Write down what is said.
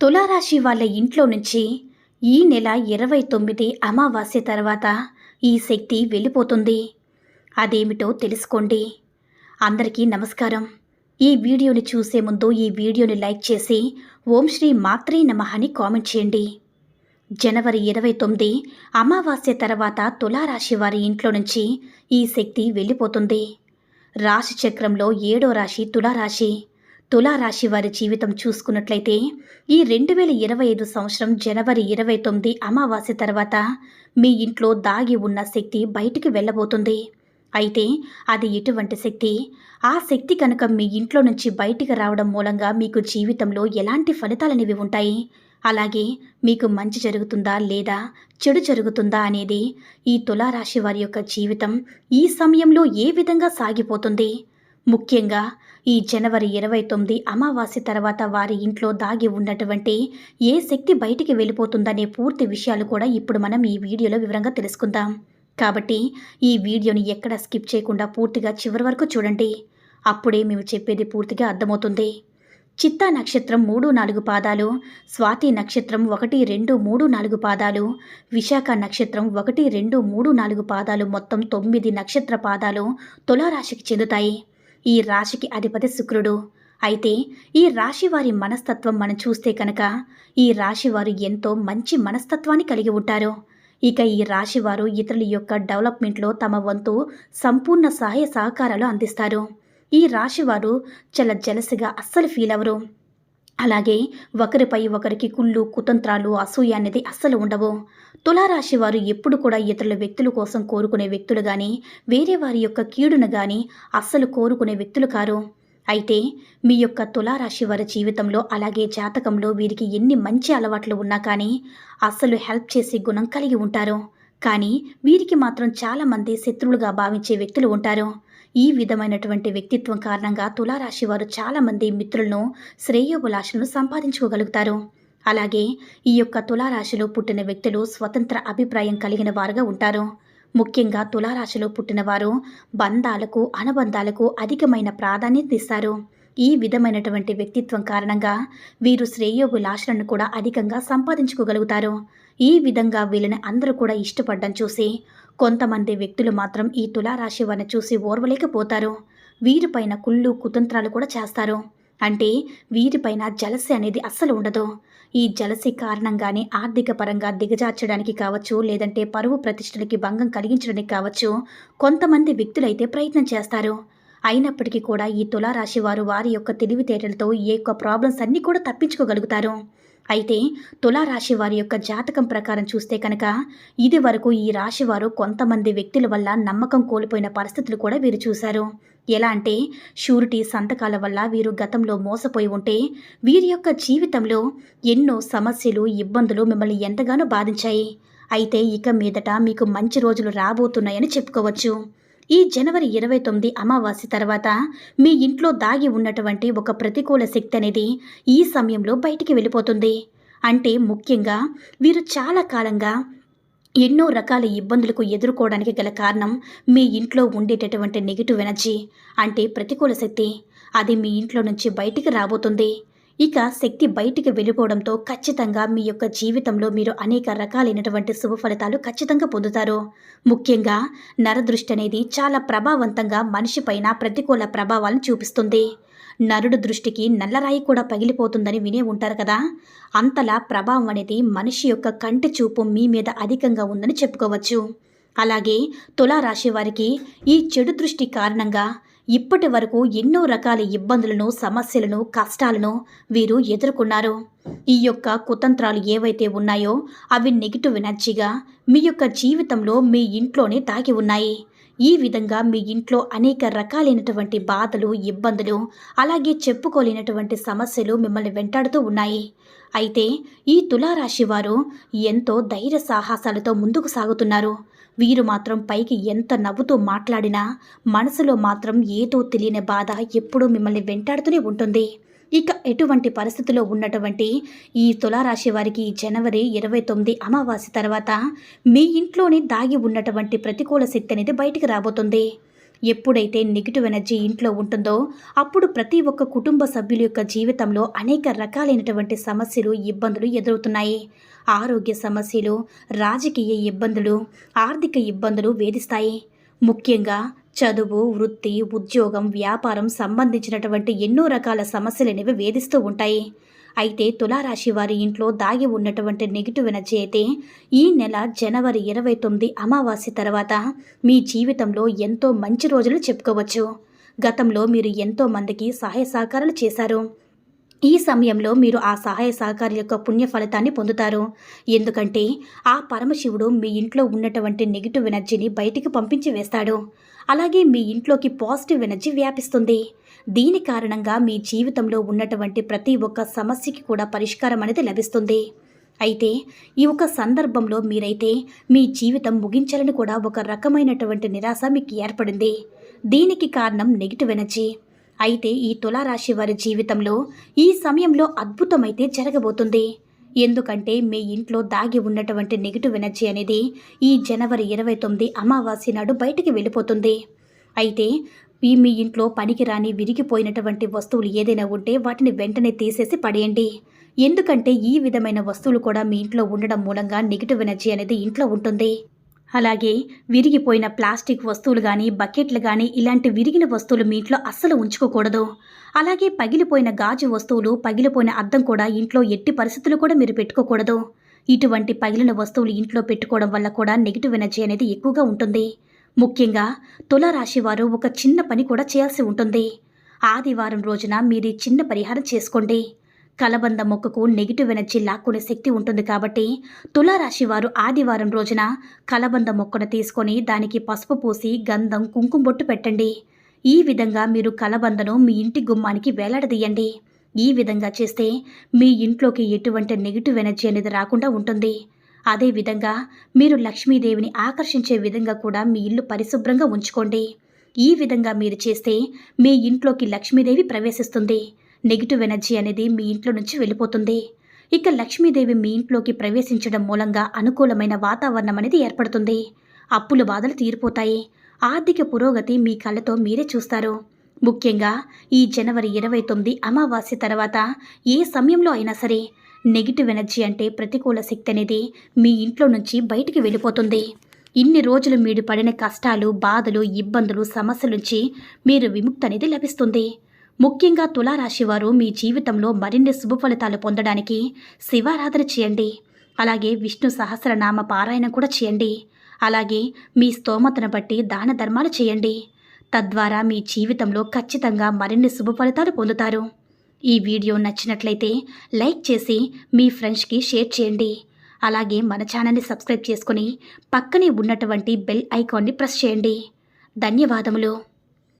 తులారాశి వాళ్ళ ఇంట్లో నుంచి ఈ నెల ఇరవై తొమ్మిది అమావాస్య తర్వాత ఈ శక్తి వెళ్ళిపోతుంది. అదేమిటో తెలుసుకోండి. అందరికీ నమస్కారం. ఈ వీడియోని చూసే ముందు ఈ వీడియోని లైక్ చేసి ఓం శ్రీ మాత్రే నమః అని కామెంట్ చేయండి. జనవరి ఇరవై తొమ్మిది అమావాస్య తర్వాత తులారాశి వారి ఇంట్లో నుంచి ఈ శక్తి వెళ్ళిపోతుంది. రాశి చక్రంలో ఏడో రాశి తులారాశి. తులారాశి వారి జీవితం చూసుకున్నట్లయితే ఈ రెండు వేల ఇరవై ఐదు సంవత్సరం జనవరి ఇరవై తొమ్మిది అమావాస్య తర్వాత మీ ఇంట్లో దాగి ఉన్న శక్తి బయటికి వెళ్ళబోతుంది. అయితే అది ఎటువంటి శక్తి? ఆ శక్తి కనుక మీ ఇంట్లో నుంచి బయటికి రావడం మూలంగా మీకు జీవితంలో ఎలాంటి ఫలితాలనేవి ఉంటాయి? అలాగే మీకు మంచి జరుగుతుందా లేదా? చెడు జరుగుతుందా అనేది ఈ తులారాశి వారి యొక్క జీవితం ఈ సమయంలో ఏ విధంగా సాగిపోతుంది? ముఖ్యంగా ఈ జనవరి ఇరవై తొమ్మిది అమావాస్య తర్వాత వారి ఇంట్లో దాగి ఉన్నటువంటి ఏ శక్తి బయటికి వెళ్ళిపోతుందనే పూర్తి విషయాలు కూడా ఇప్పుడు మనం ఈ వీడియోలో వివరంగా తెలుసుకుందాం. కాబట్టి ఈ వీడియోని ఎక్కడ స్కిప్ చేయకుండా పూర్తిగా చివరి వరకు చూడండి. అప్పుడే మేము చెప్పేది పూర్తిగా అర్థమవుతుంది. చిత్తా నక్షత్రం మూడు నాలుగు పాదాలు స్వాతి నక్షత్రం ఒకటి రెండు మూడు నాలుగు పాదాలు విశాఖ నక్షత్రం ఒకటి రెండు మూడు నాలుగు పాదాలు మొత్తం తొమ్మిది నక్షత్ర పాదాలు తులారాశికి చెందుతాయి. ఈ రాశికి అధిపతి శుక్రుడు. అయితే ఈ రాశి వారి మనస్తత్వం మనం చూస్తే కనుక ఈ రాశి వారు ఎంతో మంచి మనస్తత్వాన్ని కలిగి ఉంటారు. ఇక ఈ రాశి వారు ఇతరుల యొక్క డెవలప్మెంట్లో తమ వంతు సంపూర్ణ సహాయ సహకారాలు అందిస్తారు. ఈ రాశి వారు చాలా జలసిగా అస్సలు ఫీల్ అవరు అలాగే ఒకరిపై ఒకరికి కుళ్ళు కుతంత్రాలు అసూయ అనేది అస్సలు ఉండవు. తులారాశి వారు ఎప్పుడు కూడా ఇతరుల వ్యక్తుల కోసం కోరుకునే వ్యక్తులు కానీ వేరే వారి యొక్క కీడును కానీ అస్సలు కోరుకునే వ్యక్తులు కారు. అయితే మీ యొక్క తులారాశి వారి జీవితంలో అలాగే జాతకంలో వీరికి ఎన్ని మంచి అలవాట్లు ఉన్నా కానీ అస్సలు హెల్ప్ చేసే గుణం కలిగి ఉంటారు. కానీ వీరికి మాత్రం చాలామంది శత్రువులుగా భావించే వ్యక్తులు ఉంటారు. ఈ విధమైనటువంటి వ్యక్తిత్వం కారణంగా తులారాశి వారు చాలామంది మిత్రులను శ్రేయోభిలాషలను సంపాదించుకోగలుగుతారు. అలాగే ఈ యొక్క తులారాశిలో పుట్టిన వ్యక్తులు స్వతంత్ర అభిప్రాయం కలిగిన వారుగా ఉంటారు. ముఖ్యంగా తులారాశిలో పుట్టిన వారు బంధాలకు అనుబంధాలకు అధికమైన ప్రాధాన్యత ఇస్తారు. ఈ విధమైనటువంటి వ్యక్తిత్వం కారణంగా వీరు శ్రేయోభిలాషలను కూడా అధికంగా సంపాదించుకోగలుగుతారు. ఈ విధంగా వీళ్ళని అందరూ కూడా ఇష్టపడడం చూసి కొంతమంది వ్యక్తులు మాత్రం ఈ తులారాశి వారిని చూసి ఓర్వలేకపోతారు. వీరిపైన కుళ్ళు కుతంత్రాలు కూడా చేస్తారు. అంటే వీరిపైన జలసి అనేది అస్సలు ఉండదు. ఈ జలసి కారణంగానే ఆర్థిక పరంగా దిగజార్చడానికి కావచ్చు లేదంటే పరువు ప్రతిష్టలకి భంగం కలిగించడానికి కావచ్చు కొంతమంది వ్యక్తులైతే ప్రయత్నం చేస్తారు. అయినప్పటికీ కూడా ఈ తులారాశి వారు వారి యొక్క తెలివితేటలతో ఈ యొక్క ప్రాబ్లమ్స్ అన్నీ కూడా తప్పించుకోగలుగుతారు. అయితే తులారాశి వారి యొక్క జాతకం ప్రకారం చూస్తే కనుక ఇది వరకు ఈ రాశి వారు కొంతమంది వ్యక్తుల వల్ల నమ్మకం కోల్పోయిన పరిస్థితులు కూడా వీరు చూశారు. ఎలా అంటే షూరిటీ సంతకాల వల్ల వీరు గతంలో మోసపోయి ఉంటే వీరి యొక్క జీవితంలో ఎన్నో సమస్యలు ఇబ్బందులు మిమ్మల్ని ఎంతగానో బాధించాయి. అయితే ఇక మీదట మీకు మంచి రోజులు రాబోతున్నాయని చెప్పుకోవచ్చు. ఈ జనవరి ఇరవై తొమ్మిది అమావాస్య తర్వాత మీ ఇంట్లో దాగి ఉన్నటువంటి ఒక ప్రతికూల శక్తి అనేది ఈ సమయంలో బయటికి వెళ్ళిపోతుంది. అంటే ముఖ్యంగా వీరు చాలా కాలంగా ఎన్నో రకాల ఇబ్బందులకు ఎదుర్కోవడానికి గల కారణం మీ ఇంట్లో ఉండేటటువంటి నెగిటివ్ ఎనర్జీ అంటే ప్రతికూల శక్తి. అది మీ ఇంట్లో నుంచి బయటికి రాబోతుంది. ఇక శక్తి బయటికి వెళ్ళిపోవడంతో ఖచ్చితంగా మీ యొక్క జీవితంలో మీరు అనేక రకాలైనటువంటి శుభ ఫలితాలు ఖచ్చితంగా పొందుతారు. ముఖ్యంగా నరదృష్టి అనేది చాలా ప్రభావవంతంగా మనిషిపైన ప్రతికూల ప్రభావాలను చూపిస్తుంది. నరుడు దృష్టికి నల్లరాయి కూడా పగిలిపోతుందని వినే ఉంటారు కదా. అంతలా ప్రభావం అనేది మనిషి యొక్క కంటి చూపు మీ మీద అధికంగా ఉందని చెప్పుకోవచ్చు. అలాగే తులారాశి వారికి ఈ చెడు దృష్టి కారణంగా ఇప్పటి వరకు ఎన్నో రకాల ఇబ్బందులను సమస్యలను కష్టాలను వీరు ఎదుర్కొన్నారు. ఈ యొక్క కుతంత్రాలు ఏవైతే ఉన్నాయో అవి నెగిటివ్ ఎనర్జీగా మీ యొక్క జీవితంలో మీ ఇంట్లోనే తాగి ఉన్నాయి. ఈ విధంగా మీ ఇంట్లో అనేక రకాలైనటువంటి బాధలు ఇబ్బందులు అలాగే చెప్పుకోలేనటువంటి సమస్యలు మిమ్మల్ని వెంటాడుతూ ఉన్నాయి. అయితే ఈ తులారాశి వారు ఎంతో ధైర్య సాహసాలతో ముందుకు సాగుతున్నారు. వీరు మాత్రం పైకి ఎంత నవ్వుతూ మాట్లాడినా మనసులో మాత్రం ఏదో తెలియని బాధ ఎప్పుడూ మిమ్మల్ని వెంటాడుతూనే ఉంటుంది. ఇక ఎటువంటి పరిస్థితిలో ఉన్నటువంటి ఈ తులారాశి వారికి జనవరి ఇరవై తొమ్మిది అమావాస్య తర్వాత మీ ఇంట్లోనే దాగి ఉన్నటువంటి ప్రతికూల శక్తి అనేది బయటికి రాబోతుంది. ఎప్పుడైతే నెగిటివ్ ఎనర్జీ ఇంట్లో ఉంటుందో అప్పుడు ప్రతి ఒక్క కుటుంబ సభ్యుల యొక్క జీవితంలో అనేక రకాలైనటువంటి సమస్యలు ఇబ్బందులు ఎదురవుతున్నాయి. ఆరోగ్య సమస్యలు రాజకీయ ఇబ్బందులు ఆర్థిక ఇబ్బందులు వేధిస్తాయి. ముఖ్యంగా చదువు వృత్తి ఉద్యోగం వ్యాపారం సంబంధించినటువంటి ఎన్నో రకాల సమస్యలనేవి వేధిస్తూ ఉంటాయి. అయితే తులారాశి వారి ఇంట్లో దాగి ఉన్నటువంటి నెగిటివ్ ఎనర్జీ అయితే ఈ నెల జనవరి ఇరవై తొమ్మిది అమావాస్య తర్వాత మీ జీవితంలో ఎంతో మంచి రోజులు చెప్పుకోవచ్చు. గతంలో మీరు ఎంతో మందికి సహాయ సహకారాలు చేశారు. ఈ సమయంలో మీరు ఆ సహాయ సహకారుల యొక్క పుణ్య ఫలితాన్ని పొందుతారు. ఎందుకంటే ఆ పరమశివుడు మీ ఇంట్లో ఉన్నటువంటి నెగిటివ్ ఎనర్జీని బయటికి పంపించి వేస్తాడు. అలాగే మీ ఇంట్లోకి పాజిటివ్ ఎనర్జీ వ్యాపిస్తుంది. దీని కారణంగా మీ జీవితంలో ఉన్నటువంటి ప్రతి ఒక్క సమస్యకి కూడా పరిష్కారం అనేది లభిస్తుంది. అయితే ఈ ఒక సందర్భంలో మీరైతే మీ జీవితం ముగించాలని కూడా ఒక రకమైనటువంటి నిరాశ మీకు ఏర్పడింది. దీనికి కారణం నెగిటివ్ ఎనర్జీ అయితే ఈ తులారాశి వారి జీవితంలో ఈ సమయంలో అద్భుతమైతే జరగబోతుంది. ఎందుకంటే మీ ఇంట్లో దాగి ఉన్నటువంటి నెగిటివ్ ఎనర్జీ అనేది ఈ జనవరి ఇరవై తొమ్మిది అమావాస్య నాడు బయటికి వెళ్ళిపోతుంది. అయితే ఈ మీ ఇంట్లో పనికిరాని విరిగిపోయినటువంటి వస్తువులు ఏదైనా ఉంటే వాటిని వెంటనే తీసేసి పడేయండి. ఎందుకంటే ఈ విధమైన వస్తువులు కూడా మీ ఇంట్లో ఉండడం మూలంగా నెగిటివ్ ఎనర్జీ అనేది ఇంట్లో ఉంటుంది. అలాగే విరిగిపోయిన ప్లాస్టిక్ వస్తువులు కానీ బకెట్లు కానీ ఇలాంటి విరిగిన వస్తువులు మీ ఇంట్లో అస్సలు ఉంచుకోకూడదు. అలాగే పగిలిపోయిన గాజు వస్తువులు పగిలిపోయిన అద్దం కూడా ఇంట్లో ఎట్టి పరిస్థితులు కూడా మీరు పెట్టుకోకూడదు. ఇటువంటి పగిలిన వస్తువులు ఇంట్లో పెట్టుకోవడం వల్ల కూడా నెగిటివ్ ఎనర్జీ అనేది ఎక్కువగా ఉంటుంది. ముఖ్యంగా తులారాశి వారు ఒక చిన్న పని కూడా చేయాల్సి ఉంటుంది. ఆదివారం రోజున మీరు చిన్న పరిహారం చేసుకోండి. కలబంద మొక్కకు నెగిటివ్ ఎనర్జీ లాక్కునే శక్తి ఉంటుంది కాబట్టి తులారాశి వారు ఆదివారం రోజున కలబంద మొక్కను తీసుకొని దానికి పసుపు పూసి గంధం కుంకుమ బొట్టు పెట్టండి. ఈ విధంగా మీరు కలబందను మీ ఇంటి గుమ్మానికి వేలాడదీయండి. ఈ విధంగా చేస్తే మీ ఇంట్లోకి ఎటువంటి నెగిటివ్ ఎనర్జీ అనేది రాకుండా ఉంటుంది. అదేవిధంగా మీరు లక్ష్మీదేవిని ఆకర్షించే విధంగా కూడా మీ ఇల్లు పరిశుభ్రంగా ఉంచుకోండి. ఈ విధంగా మీరు చేస్తే మీ ఇంట్లోకి లక్ష్మీదేవి ప్రవేశిస్తుంది. నెగిటివ్ ఎనర్జీ అనేది మీ ఇంట్లో నుంచి వెళ్ళిపోతుంది. ఇక లక్ష్మీదేవి మీ ఇంట్లోకి ప్రవేశించడం మూలంగా అనుకూలమైన వాతావరణం అనేది ఏర్పడుతుంది. అప్పుల బాధలు తీరిపోతాయి. ఆర్థిక పురోగతి మీ కళ్ళతో మీరే చూస్తారు. ముఖ్యంగా ఈ జనవరి ఇరవై తొమ్మిది అమావాస్య తర్వాత ఏ సమయంలో అయినా సరే నెగిటివ్ ఎనర్జీ అంటే ప్రతికూల శక్తి అనేది మీ ఇంట్లో నుంచి బయటికి వెళ్ళిపోతుంది. ఇన్ని రోజులు మీరు పడిన కష్టాలు బాధలు ఇబ్బందులు సమస్యల నుంచి మీరు విముక్తి అనేది లభిస్తుంది. ముఖ్యంగా తులారాశి వారు మీ జీవితంలో మరిన్ని శుభ ఫలితాలు పొందడానికి శివారాధన చేయండి. అలాగే విష్ణు సహస్రనామ పారాయణ కూడా చేయండి. అలాగే మీ స్తోమతను బట్టి దాన ధర్మాలు చేయండి. తద్వారా మీ జీవితంలో ఖచ్చితంగా మరిన్ని శుభ ఫలితాలు పొందుతారు. ఈ వీడియో నచ్చినట్లయితే లైక్ చేసి మీ ఫ్రెండ్స్కి షేర్ చేయండి. అలాగే మన ఛానల్ని సబ్స్క్రైబ్ చేసుకుని పక్కనే ఉన్నటువంటి బెల్ ఐకాన్ని ప్రెస్ చేయండి. ధన్యవాదములు.